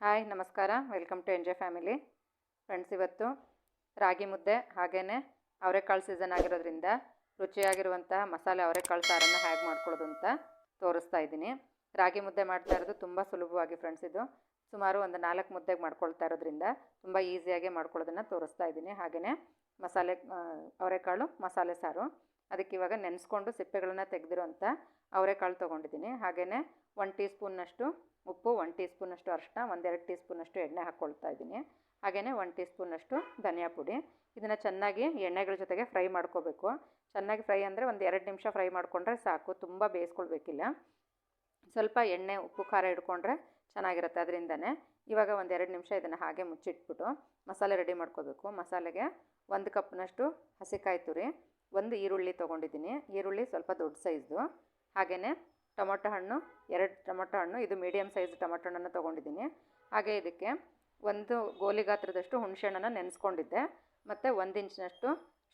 Hi, ನಮಸ್ಕಾರ. Welcome to MJ family. Friends, ಇವತ್ತು ರಾಗಿ ಮುದ್ದೆ ಹಾಗೆಯೇ ಅವರೆಕಾಳು ಸೀಸನ್ ಆಗಿರೋದ್ರಿಂದ ರುಚಿಯಾಗಿರುವಂತಹ ಮಸಾಲೆ ಅವರೆಕಾಳು ಸಾರನ್ನು ಹ್ಯಾಗ್ ಮಾಡ್ಕೊಳ್ಳೋದು ಅಂತ ತೋರಿಸ್ತಾ ಇದ್ದೀನಿ. ರಾಗಿ ಮುದ್ದೆ ಮಾಡ್ತಾ ಇರೋದು ತುಂಬ ಸುಲಭವಾಗಿ ಫ್ರೆಂಡ್ಸ್ ಇದು. ಸುಮಾರು ಒಂದು ನಾಲ್ಕು ಮುದ್ದೆಗೆ ಮಾಡ್ಕೊಳ್ತಾ ಇರೋದ್ರಿಂದ ತುಂಬ ಈಸಿಯಾಗಿ ಮಾಡ್ಕೊಳ್ಳೋದನ್ನು ತೋರಿಸ್ತಾ ಇದ್ದೀನಿ. ಹಾಗೆಯೇ ಮಸಾಲೆ ಅವರೆಕಾಳು, ಮಸಾಲೆ ಸಾರು. ಅದಕ್ಕೆ ಇವಾಗ ನೆನೆಸ್ಕೊಂಡು ಸಿಪ್ಪೆಗಳನ್ನು ತೆಗೆದಿರೋಂಥ ಅವರೆಕಾಳು ತೊಗೊಂಡಿದ್ದೀನಿ. ಹಾಗೆಯೇ ಒನ್ ಟೀ ಸ್ಪೂನ್ನಷ್ಟು ಉಪ್ಪು ಒನ್ ಟೀ ಸ್ಪೂನಷ್ಟು ಅರಿಶಿನ ಒಂದೆರಡು ಟೀ ಸ್ಪೂನಷ್ಟು ಎಣ್ಣೆ ಹಾಕ್ಕೊಳ್ತಾ ಇದ್ದೀನಿ. ಹಾಗೆಯೇ ಒನ್ ಟೀ ಸ್ಪೂನಷ್ಟು ಧನಿಯಾ ಪುಡಿ. ಇದನ್ನು ಚೆನ್ನಾಗಿ ಎಣ್ಣೆಗಳ ಜೊತೆಗೆ ಫ್ರೈ ಮಾಡ್ಕೋಬೇಕು. ಚೆನ್ನಾಗಿ ಫ್ರೈ ಅಂದರೆ ಒಂದು ಎರಡು ನಿಮಿಷ ಫ್ರೈ ಮಾಡಿಕೊಂಡ್ರೆ ಸಾಕು, ತುಂಬ ಬೇಯಿಸ್ಕೊಳ್ಬೇಕಿಲ್ಲ. ಸ್ವಲ್ಪ ಎಣ್ಣೆ, ಉಪ್ಪು, ಖಾರ ಹಿಡ್ಕೊಂಡ್ರೆ ಚೆನ್ನಾಗಿರುತ್ತೆ ಅದರಿಂದನೇ. ಇವಾಗ ಒಂದು ಎರಡು ನಿಮಿಷ ಇದನ್ನು ಹಾಗೆ ಮುಚ್ಚಿಟ್ಬಿಟ್ಟು ಮಸಾಲೆ ರೆಡಿ ಮಾಡ್ಕೋಬೇಕು. ಮಸಾಲೆಗೆ ಒಂದು ಕಪ್ನಷ್ಟು ಹಸಿಕಾಯಿ ತುರಿ, ಒಂದು ಈರುಳ್ಳಿ ತೊಗೊಂಡಿದ್ದೀನಿ. ಈರುಳ್ಳಿ ಸ್ವಲ್ಪ ದೊಡ್ಡ ಸೈಜ್ದು. ಹಾಗೆಯೇ ಟೊಮೊಟೊ ಹಣ್ಣು, ಎರಡು ಟೊಮೊಟೊ ಹಣ್ಣು, ಇದು ಮೀಡಿಯಮ್ ಸೈಜ್ ಟೊಮೊಟೊ ಹಣ್ಣನ್ನು ತೊಗೊಂಡಿದ್ದೀನಿ. ಹಾಗೆ ಇದಕ್ಕೆ ಒಂದು ಗೋಲಿ ಗಾತ್ರದಷ್ಟು ಹುಣಸೆಹಣ್ಣನ್ನು ನೆನೆಸ್ಕೊಂಡಿದ್ದೆ. ಮತ್ತು ಒಂದು ಇಂಚಿನಷ್ಟು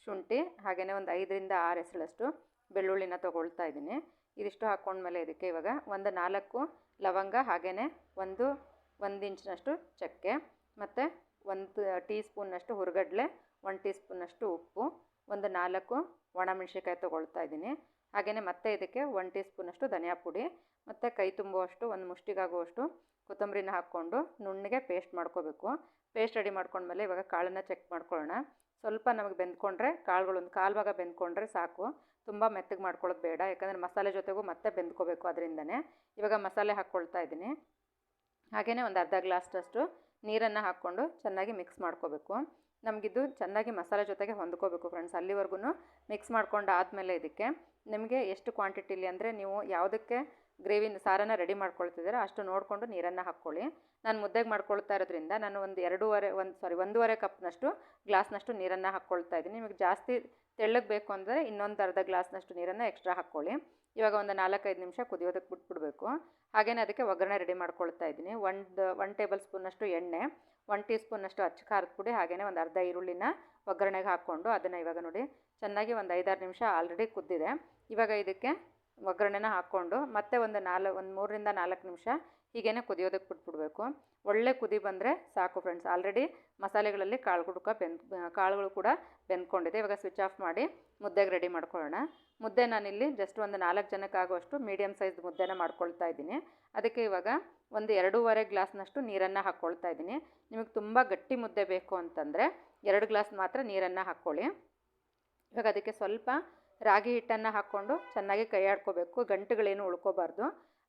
ಶುಂಠಿ, ಹಾಗೆಯೇ ಒಂದು ಐದರಿಂದ ಆರು ಎಸಳಷ್ಟು ಬೆಳ್ಳುಳ್ಳಿನ ತೊಗೊಳ್ತಾ ಇದ್ದೀನಿ. ಇದಿಷ್ಟು ಹಾಕ್ಕೊಂಡ್ಮೇಲೆ ಇದಕ್ಕೆ ಇವಾಗ ಒಂದು ನಾಲ್ಕು ಲವಂಗ, ಹಾಗೆಯೇ ಒಂದು ಒಂದು ಇಂಚಿನಷ್ಟು ಚಕ್ಕೆ, ಮತ್ತು ಒಂದು ಟೀ ಸ್ಪೂನ್ನಷ್ಟು ಹುರ್ಗಡ್ಲೆ, ಒಂದು ಟೀ ಸ್ಪೂನ್ನಷ್ಟು ಉಪ್ಪು ಒಂದು ನಾಲ್ಕು ಒಣಮೆಣ್ಸಿಕಾಯಿ ತೊಗೊಳ್ತಾ ಇದ್ದೀನಿ. ಹಾಗೆಯೇ ಮತ್ತೆ ಇದಕ್ಕೆ ಒನ್ ಟೀ ಸ್ಪೂನಷ್ಟು ಧನಿಯಾ ಪುಡಿ, ಮತ್ತು ಕೈ ತುಂಬುವಷ್ಟು, ಒಂದು ಮುಷ್ಟಿಗಾಗುವಷ್ಟು ಕೊತ್ತಂಬರಿನ ಹಾಕ್ಕೊಂಡು ನುಣ್ಣಗೆ ಪೇಸ್ಟ್ ಮಾಡ್ಕೋಬೇಕು. ಪೇಸ್ಟ್ ರೆಡಿ ಮಾಡ್ಕೊಂಡ್ಮೇಲೆ ಇವಾಗ ಕಾಳನ್ನು ಚೆಕ್ ಮಾಡ್ಕೊಳ್ಳೋಣ. ಸ್ವಲ್ಪ ನಮಗೆ ಬೆಂದ್ಕೊಂಡ್ರೆ, ಕಾಳುಗಳೊಂದು ಕಾಲು ಭಾಗ ಬೆಂದ್ಕೊಂಡ್ರೆ ಸಾಕು. ತುಂಬ ಮೆತ್ತಗೆ ಮಾಡ್ಕೊಳ್ಳೋದು ಬೇಡ, ಯಾಕಂದರೆ ಮಸಾಲೆ ಜೊತೆಗೂ ಮತ್ತೆ ಬೆಂದ್ಕೋಬೇಕು ಅದರಿಂದನೇ. ಇವಾಗ ಮಸಾಲೆ ಹಾಕ್ಕೊಳ್ತಾ ಇದ್ದೀನಿ. ಹಾಗೆಯೇ ಒಂದು ಅರ್ಧ ಗ್ಲಾಸ್ಟಷ್ಟು ನೀರನ್ನು ಹಾಕ್ಕೊಂಡು ಚೆನ್ನಾಗಿ ಮಿಕ್ಸ್ ಮಾಡ್ಕೋಬೇಕು. ನಮಗಿದು ಚೆನ್ನಾಗಿ ಮಸಾಲೆ ಜೊತೆಗೆ ಹೊಂದ್ಕೋಬೇಕು ಫ್ರೆಂಡ್ಸ್ ಅಲ್ಲಿವರೆಗೂ ಮಿಕ್ಸ್ ಮಾಡ್ಕೊಂಡು ಆದಮೇಲೆ ಇದಕ್ಕೆ ನಿಮಗೆ ಎಷ್ಟು ಕ್ವಾಂಟಿಟಿಲಿ ಅಂದರೆ ನೀವು ಯಾವುದಕ್ಕೆ ಗ್ರೇವಿನ ಸಾರನ್ನು ರೆಡಿ ಮಾಡ್ಕೊಳ್ತಿದ್ದೀರ ಅಷ್ಟು ನೋಡಿಕೊಂಡು ನೀರನ್ನು ಹಾಕ್ಕೊಳ್ಳಿ. ನಾನು ಮುದ್ದೆಗೆ ಮಾಡ್ಕೊಳ್ತಾ ಇರೋದ್ರಿಂದ ನಾನು ಒಂದು ಎರಡೂವರೆ, ಒಂದು ಸಾರಿ ಒಂದೂವರೆ ಕಪ್ನಷ್ಟು ಗ್ಲಾಸ್ನಷ್ಟು ನೀರನ್ನು ಹಾಕ್ಕೊಳ್ತಾ ಇದ್ದೀನಿ. ನಿಮಗೆ ಜಾಸ್ತಿ ತೆಳ್ಳಗೆ ಬೇಕು ಅಂದರೆ ಇನ್ನೊಂದು ಅರ್ಧ ಗ್ಲಾಸ್ನಷ್ಟು ನೀರನ್ನು ಎಕ್ಸ್ಟ್ರಾ ಹಾಕ್ಕೊಳ್ಳಿ. ಇವಾಗ ಒಂದು ನಾಲ್ಕೈದು ನಿಮಿಷ ಕುದಿಯೋದಕ್ಕೆ ಬಿಟ್ಬಿಡಬೇಕು. ಹಾಗೆಯೇ ಅದಕ್ಕೆ ಒಗ್ಗರಣೆ ರೆಡಿ ಮಾಡ್ಕೊಳ್ತಾ ಇದ್ದೀನಿ. ಒಂದು ಒನ್ ಟೇಬಲ್ ಸ್ಪೂನಷ್ಟು ಎಣ್ಣೆ ಒನ್ ಟೀ ಸ್ಪೂನಷ್ಟು ಅಚ್ಚ ಖಾರದ ಪುಡಿ ಹಾಗೆಯೇ ಒಂದು ಅರ್ಧ ಈರುಳ್ಳಿನ ಒಗ್ಗರಣೆಗೆ ಹಾಕ್ಕೊಂಡು ಅದನ್ನು ಇವಾಗ ನೋಡಿ ಚೆನ್ನಾಗಿ ಒಂದು ಐದಾರು ನಿಮಿಷ ಆಲ್ರೆಡಿ ಕುದ್ದಿದೆ. ಇವಾಗ ಇದಕ್ಕೆ ಒಗ್ಗರಣೆನ ಹಾಕ್ಕೊಂಡು ಮತ್ತೆ ಒಂದು ನಾಲ್ಕು ಒಂದು ಮೂರರಿಂದ ನಾಲ್ಕು ನಿಮಿಷ ಹೀಗೇ ಕುದಿಯೋದಕ್ಕೆ ಬಿಟ್ಬಿಡ್ಬೇಕು. ಒಳ್ಳೆ ಕುದಿ ಬಂದರೆ ಸಾಕು ಫ್ರೆಂಡ್ಸ್ ಆಲ್ರೆಡಿ ಮಸಾಲೆಗಳಲ್ಲಿ ಕಾಳು ಕೂಡ ಬೆಂದ್, ಕಾಳುಗಳು ಕೂಡ ಬೆಂದ್ಕೊಂಡಿದೆ. ಇವಾಗ ಸ್ವಿಚ್ ಆಫ್ ಮಾಡಿ ಮುದ್ದೆಗೆ ರೆಡಿ ಮಾಡ್ಕೊಳ್ಳೋಣ. ಮುದ್ದೆ ನಾನಿಲ್ಲಿ ಜಸ್ಟ್ ಒಂದು ನಾಲ್ಕು ಜನಕ್ಕೆ ಆಗುವಷ್ಟು ಮೀಡಿಯಮ್ ಸೈಜ್ ಮುದ್ದೆನ ಮಾಡ್ಕೊಳ್ತಾ ಇದ್ದೀನಿ. ಅದಕ್ಕೆ ಇವಾಗ ಒಂದು ಎರಡೂವರೆ ಗ್ಲಾಸ್ನಷ್ಟು ನೀರನ್ನು ಹಾಕ್ಕೊಳ್ತಾ ಇದ್ದೀನಿ. ನಿಮಗೆ ತುಂಬ ಗಟ್ಟಿ ಮುದ್ದೆ ಬೇಕು ಅಂತಂದರೆ ಎರಡು ಗ್ಲಾಸ್ ಮಾತ್ರ ನೀರನ್ನು ಹಾಕ್ಕೊಳ್ಳಿ. ಇವಾಗ ಅದಕ್ಕೆ ಸ್ವಲ್ಪ ರಾಗಿ ಹಿಟ್ಟನ್ನು ಹಾಕ್ಕೊಂಡು ಚೆನ್ನಾಗಿ ಕೈ ಆಡ್ಕೋಬೇಕು ಗಂಟುಗಳೇನು ಉಳ್ಕೋಬಾರ್ದು.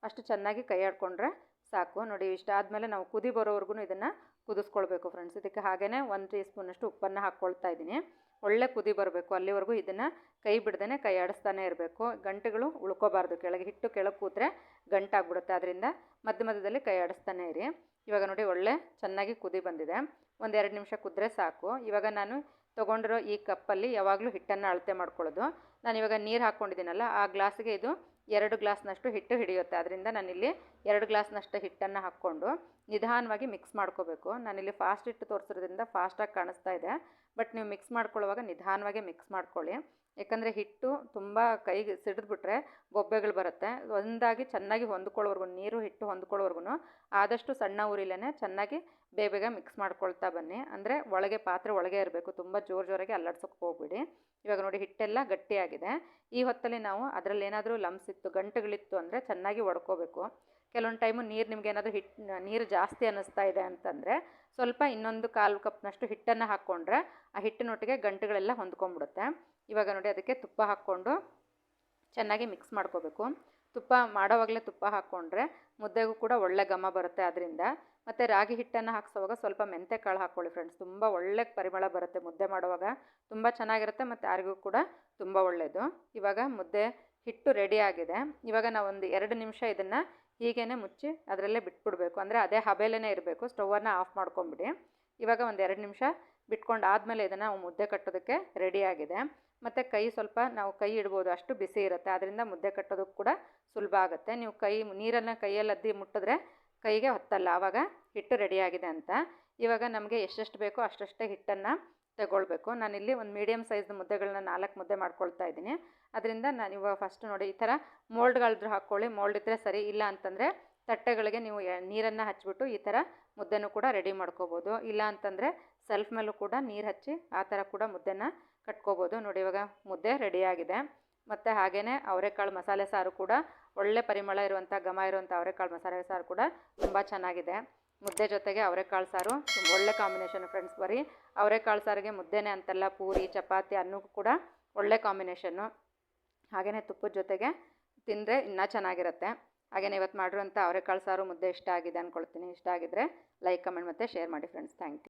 ಅಷ್ಟು ಚೆನ್ನಾಗಿ ಕೈ ಆಡ್ಕೊಂಡ್ರೆ ಸಾಕು. ನೋಡಿ ಇಷ್ಟಾದಮೇಲೆ ನಾವು ಕುದಿ ಬರೋವರೆಗೂ ಇದನ್ನು ಕುದಿಸ್ಕೊಳ್ಬೇಕು ಫ್ರೆಂಡ್ಸ್. ಇದಕ್ಕೆ ಹಾಗೆಯೇ ಒಂದು ಟೀ ಸ್ಪೂನಷ್ಟು ಉಪ್ಪನ್ನು ಹಾಕ್ಕೊಳ್ತಾ ಇದ್ದೀನಿ. ಒಳ್ಳೆ ಕುದಿ ಬರಬೇಕು. ಅಲ್ಲಿವರೆಗೂ ಇದನ್ನು ಕೈ ಬಿಡ್ದೇ ಕೈ ಆಡಿಸ್ತಾನೆ ಇರಬೇಕು. ಗಂಟೆಗಳು ಉಳ್ಕೋಬಾರ್ದು. ಕೆಳಗೆ ಹಿಟ್ಟು ಕೆಳಗೆ ಕೂತ್ರೆ ಗಂಟಾಗ್ಬಿಡುತ್ತೆ. ಅದರಿಂದ ಮಧ್ಯ ಮಧ್ಯದಲ್ಲಿ ಕೈ ಆಡಿಸ್ತಾನೆ ಇರಿ. ಇವಾಗ ನೋಡಿ ಒಳ್ಳೆ ಚೆನ್ನಾಗಿ ಕುದಿ ಬಂದಿದೆ. ಒಂದು ಎರಡು ನಿಮಿಷ ಕುದ್ರೆ ಸಾಕು. ಇವಾಗ ನಾನು ತೊಗೊಂಡಿರೋ ಈ ಕಪ್ಪಲ್ಲಿ ಯಾವಾಗಲೂ ಹಿಟ್ಟನ್ನು ಅಳತೆ ಮಾಡ್ಕೊಳ್ಳೋದು. ನಾನು ಇವಾಗ ನೀರು ಹಾಕ್ಕೊಂಡಿದ್ದೀನಲ್ಲ, ಆ ಗ್ಲಾಸ್ಗೆ ಇದು ಎರಡು ಗ್ಲಾಸ್ನಷ್ಟು ಹಿಟ್ಟು ಹಿಡಿಯುತ್ತೆ. ಅದರಿಂದ ನಾನಿಲ್ಲಿ ಎರಡು ಗ್ಲಾಸ್ನಷ್ಟು ಹಿಟ್ಟನ್ನು ಹಾಕ್ಕೊಂಡು ನಿಧಾನವಾಗಿ ಮಿಕ್ಸ್ ಮಾಡ್ಕೋಬೇಕು. ನಾನಿಲ್ಲಿ ಫಾಸ್ಟ್ ಹಿಟ್ಟು ತೋರಿಸೋದ್ರಿಂದ ಫಾಸ್ಟಾಗಿ ಕಾಣಿಸ್ತಾ ಇದೆ. ಬಟ್ ನೀವು ಮಿಕ್ಸ್ ಮಾಡ್ಕೊಳ್ಳುವಾಗ ನಿಧಾನವಾಗಿ ಮಿಕ್ಸ್ ಮಾಡ್ಕೊಳ್ಳಿ. ಯಾಕಂದರೆ ಹಿಟ್ಟು ತುಂಬ ಕೈಗೆ ಸಿಡಿದ್ಬಿಟ್ರೆ ಗೊಬ್ಬೆಗಳು ಬರುತ್ತೆ. ಒಂದಾಗಿ ಚೆನ್ನಾಗಿ ಹೊಂದ್ಕೊಳ್ಳೋವರೆಗೂ ನೀರು ಹಿಟ್ಟು ಹೊಂದ್ಕೊಳ್ಳೋವರೆಗೂ ಆದಷ್ಟು ಸಣ್ಣ ಉರಿಲೇ ಚೆನ್ನಾಗಿ ಬೇಗ ಬೇಗ ಮಿಕ್ಸ್ ಮಾಡ್ಕೊಳ್ತಾ ಬನ್ನಿ. ಅಂದರೆ ಒಳಗೆ ಪಾತ್ರೆ ಒಳಗೆ ಇರಬೇಕು. ತುಂಬ ಜೋರು ಜೋರಾಗಿ ಅಲ್ಲಾಡ್ಸೋಕೆ ಹೋಗ್ಬಿಡಿ. ಇವಾಗ ನೋಡಿ ಹಿಟ್ಟೆಲ್ಲ ಗಟ್ಟಿಯಾಗಿದೆ. ಈ ಹೊತ್ತಲ್ಲಿ ನಾವು ಅದರಲ್ಲಿ ಏನಾದರೂ ಲಮ್ಸ್ ಇತ್ತು, ಗಂಟುಗಳಿತ್ತು ಅಂದರೆ ಚೆನ್ನಾಗಿ ಒಡ್ಕೋಬೇಕು. ಕೆಲವೊಂದು ಟೈಮು ನೀರು ನಿಮ್ಗೆ ಏನಾದರೂ ಹಿಟ್ಟು ನೀರು ಜಾಸ್ತಿ ಅನ್ನಿಸ್ತಾ ಇದೆ ಅಂತಂದರೆ ಸ್ವಲ್ಪ ಇನ್ನೊಂದು ಕಾಲು ಕಪ್ನಷ್ಟು ಹಿಟ್ಟನ್ನು ಹಾಕ್ಕೊಂಡ್ರೆ ಆ ಹಿಟ್ಟಿನೊಟ್ಟಿಗೆ ಗಂಟುಗಳೆಲ್ಲ ಹೊಂದ್ಕೊಂಡ್ಬಿಡುತ್ತೆ. ಇವಾಗ ನೋಡಿ ಅದಕ್ಕೆ ತುಪ್ಪ ಹಾಕ್ಕೊಂಡು ಚೆನ್ನಾಗಿ ಮಿಕ್ಸ್ ಮಾಡ್ಕೋಬೇಕು. ತುಪ್ಪ ಮಾಡೋವಾಗಲೇ ತುಪ್ಪ ಹಾಕ್ಕೊಂಡ್ರೆ ಮುದ್ದೆಗೂ ಕೂಡ ಒಳ್ಳೆ ಘಮ ಬರುತ್ತೆ ಅದರಿಂದ. ಮತ್ತು ರಾಗಿ ಹಿಟ್ಟನ್ನು ಹಾಕ್ಸೋವಾಗ ಸ್ವಲ್ಪ ಮೆಂತೆ ಕಾಳು ಹಾಕ್ಕೊಳ್ಳಿ ಫ್ರೆಂಡ್ಸ್ ತುಂಬ ಒಳ್ಳೆ ಪರಿಮಳ ಬರುತ್ತೆ ಮುದ್ದೆ ಮಾಡುವಾಗ. ತುಂಬ ಚೆನ್ನಾಗಿರುತ್ತೆ ಮತ್ತು ಯಾರಿಗೂ ಕೂಡ ತುಂಬ ಒಳ್ಳೆಯದು ಇವಾಗ ಮುದ್ದೆ ಹಿಟ್ಟು ರೆಡಿ ಆಗಿದೆ. ಇವಾಗ ನಾವು ಒಂದು ಎರಡು ನಿಮಿಷ ಇದನ್ನು ಹೀಗೇ ಮುಚ್ಚಿ ಅದರಲ್ಲೇ ಬಿಟ್ಬಿಡಬೇಕು. ಅಂದರೆ ಅದೇ ಹಬೆಲೇ ಇರಬೇಕು. ಸ್ಟೌವನ್ನು ಆಫ್ ಮಾಡ್ಕೊಂಬಿಡಿ. ಇವಾಗ ಒಂದು ಎರಡು ನಿಮಿಷ ಬಿಟ್ಕೊಂಡು ಆದಮೇಲೆ ಇದನ್ನು ಮುದ್ದೆ ಕಟ್ಟೋದಕ್ಕೆ ರೆಡಿಯಾಗಿದೆ ಮತ್ತು ಕೈ ಸ್ವಲ್ಪ ನಾವು ಕೈ ಇಡ್ಬೋದು. ಅಷ್ಟು ಬಿಸಿ ಇರುತ್ತೆ. ಅದರಿಂದ ಮುದ್ದೆ ಕಟ್ಟೋದಕ್ಕೆ ಕೂಡ ಸುಲಭ ಆಗುತ್ತೆ. ನೀವು ಕೈ ನೀರನ್ನು ಕೈಯಲ್ಲಿ ಅದ್ದಿ ಮುಟ್ಟಿದ್ರೆ ಕೈಗೆ ಹೊತ್ತಲ್ಲ ಆವಾಗ ಹಿಟ್ಟು ರೆಡಿಯಾಗಿದೆ ಅಂತ. ಇವಾಗ ನಮಗೆ ಎಷ್ಟೆಷ್ಟು ಬೇಕೋ ಅಷ್ಟಷ್ಟೇ ಹಿಟ್ಟನ್ನು ತಗೊಳ್ಬೇಕು. ನಾನಿಲ್ಲಿ ಒಂದು ಮೀಡಿಯಮ್ ಸೈಜ್ ಮುದ್ದೆಗಳನ್ನ ನಾಲ್ಕು ಮುದ್ದೆ ಮಾಡ್ಕೊಳ್ತಾ ಇದ್ದೀನಿ. ಅದರಿಂದ ನಾನು ಇವಾಗ ಫಸ್ಟ್ ನೋಡಿ ಈ ಥರ ಮೋಲ್ಡ್ಗಳಾದ್ರೂ ಹಾಕ್ಕೊಳ್ಳಿ. ಮೋಲ್ಡ್ ಇದ್ದರೆ ಸರಿ ಇಲ್ಲ ಅಂತಂದರೆ ತಟ್ಟೆಗಳಿಗೆ ನೀವು ನೀರನ್ನು ಹಚ್ಚಿಬಿಟ್ಟು ಈ ಥರ ಮುದ್ದೆನೂ ಕೂಡ ರೆಡಿ ಮಾಡ್ಕೋಬೋದು. ಇಲ್ಲ ಅಂತಂದರೆ ಸೆಲ್ಫ್ ಮೇಲೂ ಕೂಡ ನೀರು ಹಚ್ಚಿ ಆ ಥರ ಕೂಡ ಮುದ್ದೆನ ಕಟ್ಕೋಬೋದು. ನೋಡಿ ಇವಾಗ ಮುದ್ದೆ ರೆಡಿಯಾಗಿದೆ ಮತ್ತು ಹಾಗೆಯೇ ಅವರೆಕಾಳು ಮಸಾಲೆ ಸಾರು ಕೂಡ ಒಳ್ಳೆ ಪರಿಮಳ ಇರುವಂಥ ಘಮ ಇರುವಂಥ ಅವರೆಕಾಳು ಮಸಾಲೆ ಸಾರು ಕೂಡ ತುಂಬ ಚೆನ್ನಾಗಿದೆ. ಮುದ್ದೆ ಜೊತೆಗೆ ಅವರೆಕಾಳು ಸಾರು. ಒಳ್ಳೆ ಕಾಂಬಿನೇಷನ್ ಫ್ರೆಂಡ್ಸ್ ಬರೀ. ಅವರೆಕಾಳು ಸಾರಿಗೆ ಮುದ್ದೆನೇ ಅಂತಲ್ಲ ಪೂರಿ, ಚಪಾತಿ ಅನ್ನಕ್ಕೂ ಕೂಡ ಒಳ್ಳೆ ಕಾಂಬಿನೇಷನ್ನು ಹಾಗೆಯೇ ತುಪ್ಪದ ಜೊತೆಗೆ ತಿಂದರೆ ಇನ್ನೂ ಚೆನ್ನಾಗಿರುತ್ತೆ. ಹಾಗೆಯೇ ಇವತ್ತು ಮಾಡಿರುವಂಥ ಅವರೆಕಾಳು ಸಾರು ಮುದ್ದೆ ಇಷ್ಟ ಆಗಿದೆ ಅಂದ್ಕೊಳ್ತೀನಿ ಇಷ್ಟ ಆಗಿದ್ದರೆ ಲೈಕ್ ಕಮೆಂಟ್ ಮತ್ತು ಶೇರ್ ಮಾಡಿ ಫ್ರೆಂಡ್ಸ್ ಥ್ಯಾಂಕ್ ಯು